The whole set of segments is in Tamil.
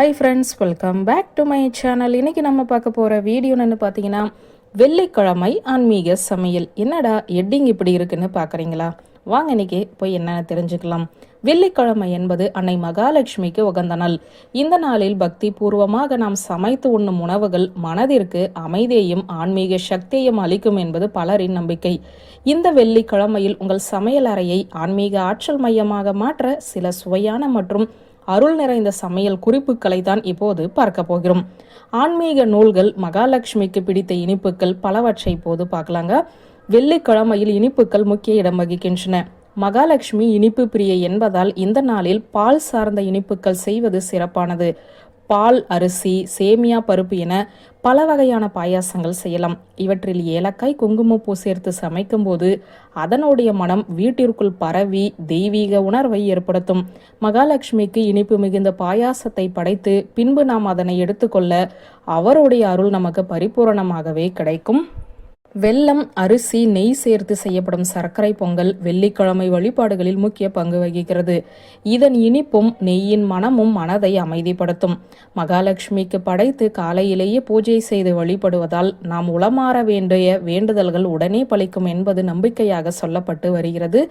Hi friends welcome back to my channel இன்றைக்கி நம்ம பார்க்க போகிற வீடியோன்னு பார்த்தீங்கன்னா வெள்ளிக்கிழமை ஆன்மீக சமையல். என்னடா எட்டிங் இப்படி இருக்குன்னு பார்க்குறீங்களா? வாங்க இன்றைக்கி போய் என்னென்ன தெரிஞ்சுக்கலாம். வெள்ளிக்கிழமை என்பது அன்னை மகாலட்சுமிக்கு உகந்த நாள். இந்த நாளில் பக்தி பூர்வமாக நாம் சமைத்து உண்ணும் உணவுகள் மனதிற்கு அமைதியையும் ஆன்மீக சக்தியையும் அளிக்கும் என்பது பலரின் நம்பிக்கை. இந்த வெள்ளிக்கிழமையில் உங்கள் சமையல் அறையை ஆன்மீக ஆற்றல் மையமாக மாற்ற சில சுவையான மற்றும் அருள் நிறைந்த சமையல் குறிப்புகளை தான் இப்போது பார்க்க போகிறோம். ஆன்மீக நூல்கள் மகாலட்சுமிக்கு பிடித்த இனிப்புகள் பலவற்றை இப்போது பார்க்கலாங்க. வெள்ளிக்கிழமையில் இனிப்புகள் முக்கிய இடம் வகிக்கின்றன. மகாலட்சுமி இனிப்பு பிரியை என்பதால் இந்த நாளில் பால் சார்ந்த இனிப்புகள் செய்வது சிறப்பானது. பால் அரிசி சேமியா பருப்பு என பல வகையான பாயாசங்கள் செய்யலாம். இவற்றில் ஏலக்காய் குங்குமப்பூ சேர்த்து சமைக்கும்போது அதனுடைய மனம் வீட்டிற்குள் பரவி தெய்வீக உணர்வை ஏற்படுத்தும். மகாலட்சுமிக்கு இனிப்பு மிகுந்த பாயாசத்தை படைத்து பின்பு நாம் அதனை எடுத்துக்கொள்ள அவருடைய அருள் நமக்கு பரிபூரணமாகவே கிடைக்கும். வெல்லம் அரிசி நெய் சேர்த்து செய்யப்படும் சர்க்கரை பொங்கல் வெள்ளிக்கிழமை வழிபாடுகளில் முக்கிய பங்கு வகிக்கிறது. இதன் இனிப்பும் நெய்யின் மனமும் மனதை அமைதிப்படுத்தும். மகாலட்சுமிக்கு படைத்து காலையிலேயே பூஜை செய்து வழிபடுவதால் நாம் உளமாற வேண்டிய வேண்டுதல்கள் உடனே பலிக்கும் என்பது நம்பிக்கையாக சொல்லப்பட்டு வருகிறது.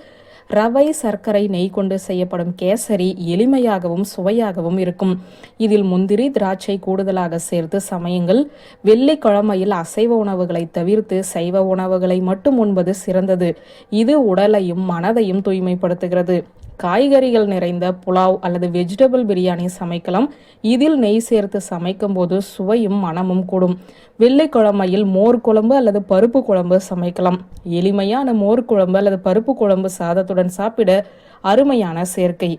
ரவை சர்க்கரை நெய் கொண்டு செய்யப்படும் கேசரி எளிமையாகவும் சுவையாகவும் இருக்கும். இதில் முந்திரி திராட்சை கூடுதலாக சேர்த்து சமயங்கள். வெள்ளிக்கிழமையில் அசைவ உணவுகளை தவிர்த்து சைவ உணவுகளை மட்டும் உண்பது சிறந்தது. இது உடலையும் மனதையும் தூய்மைப்படுத்துகிறது. காய்கறிகள் நிறைந்த புலாவ் அல்லது வெஜிடபிள் பிரியாணி சமைக்கலாம். இதில் நெய் சேர்த்து சமைக்கும் போது சுவையும் மனமும் கூடும். வெள்ளிக்கிழமையில் மோர் குழம்பு அல்லது பருப்பு குழம்பு சமைக்கலாம். எளிமையான மோர் குழம்பு அல்லது பருப்பு குழம்பு சாதத்துடன் சாப்பிட அருமையான சேர்க்கை.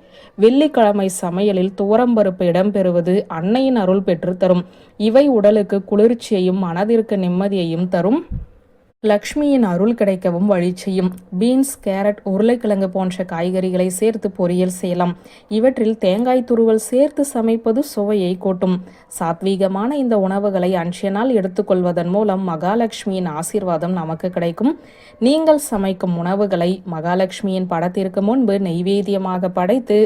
வெள்ளிக்கிழமை சமையலில் துவரம்பருப்பு இடம்பெறுவது அன்னையின் அருள் பெற்று தரும். இவை உடலுக்கு குளிர்ச்சியையும் மனதிற்கு நிம்மதியையும் தரும். லக்ஷ்மியின் அருள் கிடைக்கவும் வழி செய்யும். பீன்ஸ் கேரட் உருளைக்கிழங்கு போன்ற காய்கறிகளை சேர்த்து பொரியல் செய்யலாம். இவற்றில் தேங்காய் துருவல் சேர்த்து சமைப்பது சுவையை கூட்டும். சாத்வீகமான இந்த உணவுகளை அன்றைய நாள் எடுத்துக்கொள்வதன் மூலம் மகாலட்சுமியின் ஆசீர்வாதம் நமக்கு கிடைக்கும். நீங்கள் சமைக்கும் உணவுகளை மகாலட்சுமியின் படத்திற்கு முன்பு நெய்வேத்தியமாக படைத்து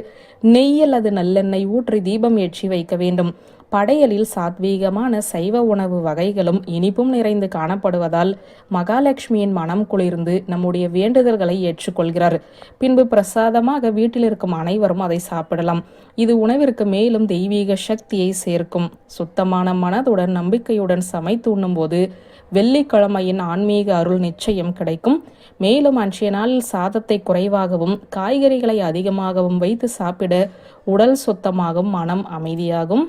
நெய் அல்லது நல்லெண்ணெய் ஊற்றி தீபம் ஏற்றி வைக்க வேண்டும். படையலில் சாத்வீகமான சைவ உணவு வகைகளும் இனிப்பும் நிறைந்து காணப்படுவதால் மகாலட்சுமியின் மனம் குளிர்ந்து நம்முடைய வேண்டுதல்களை ஏற்றுக்கொள்கிறார். பின்பு பிரசாதமாக வீட்டில் இருக்கும் அனைவரும் அதை சாப்பிடலாம். இது உணவிற்கு மேலும் தெய்வீக சக்தியை சேர்க்கும். சுத்தமான மனதுடன் நம்பிக்கையுடன் சமைத்து உண்ணும்போது வெள்ளிக்கிழமையின் ஆன்மீக அருள் நிச்சயம் கிடைக்கும். மேலும் அன்றைய நாளில் சாதத்தை குறைவாகவும் காய்கறிகளை அதிகமாகவும் வைத்து சாப்பிட உடல் சுத்தமாகும் மனம் அமைதியாகும்.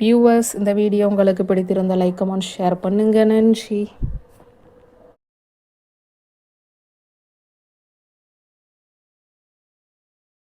வியூவர்ஸ் இந்த வீடியோ உங்களுக்கு பிடித்திருந்த லைக் கமெண்ட் ஷேர் பண்ணுங்க. நன்றி.